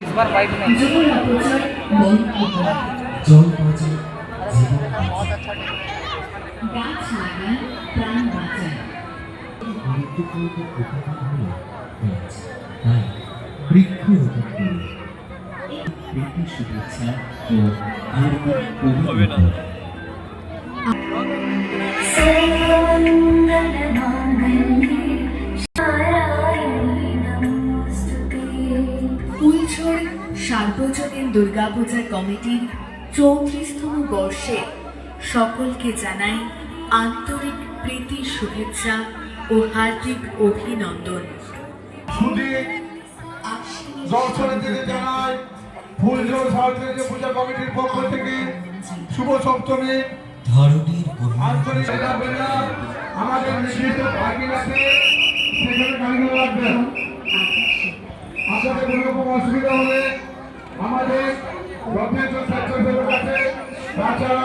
ইসবার bike নেই জল বাঁচান জীবন গাছ লাগান প্রাণ বাঁচান গুরুত্বপূর্ণ উপাদান হল গাছ তাই বৃক্ষরোপণ করুন প্রীতি শুভেচ্ছা ও হার্দিক অভিনন্দন ফুলছড় সার্বজনীন দুর্গাপূজা কমিটির চৌত্রিশতম বর্ষে সকলকে জানাই আন্তরিক প্রীতি শুভেচ্ছা ও হার্দিক অভিনন্দন। ছুটি দর্শনের দিকে জানাই ফুলঝোর সার্বজনীন পূজা কমিটির পক্ষ থেকে শুভ সপ্তমী। ধরণীর আমাদের পার্কিং আছে সেখানে রকম অসুবিধা হলে আমাদের যথেষ্ট স্বেচ্ছাসেবক আছে তাছাড়া